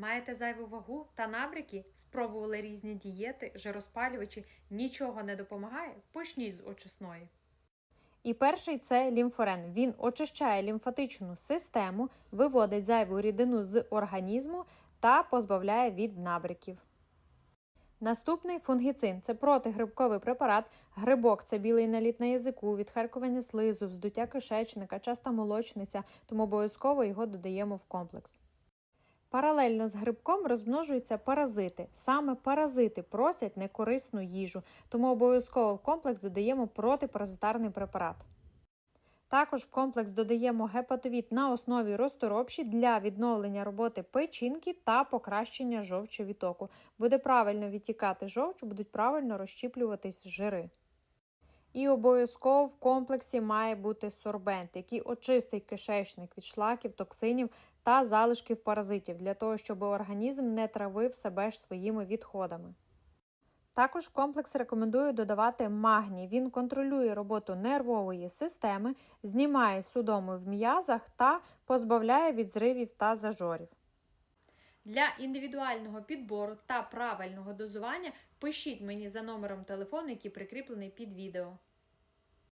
Маєте зайву вагу та набряки? Спробували різні дієти, жироспалювачі, нічого не допомагає? Почніть з очисної. І перший це лімфорен. Він очищає лімфатичну систему, виводить зайву рідину з організму та позбавляє від набряків. Наступний фунгіцин це протигрибковий препарат. Грибок це білий наліт на язику, відхаркування слизу, вздуття кишечника, часта молочниця, тому обов'язково його додаємо в комплекс. Паралельно з грибком розмножуються паразити. Саме паразити просять некорисну їжу, тому обов'язково в комплекс додаємо протипаразитарний препарат. Також в комплекс додаємо гепатовід на основі розторопші для відновлення роботи печінки та покращення жовчовітоку. Буде правильно відтікати жовч, будуть правильно розщіплюватись жири. І обов'язково в комплексі має бути сорбент, який очистить кишечник від шлаків, токсинів та залишків паразитів, для того, щоб організм не травив себе ж своїми відходами. Також комплекс рекомендую додавати магній. Він контролює роботу нервової системи, знімає судоми в м'язах та позбавляє від зривів та зажорів. Для індивідуального підбору та правильного дозування пишіть мені за номером телефону, який прикріплений під відео.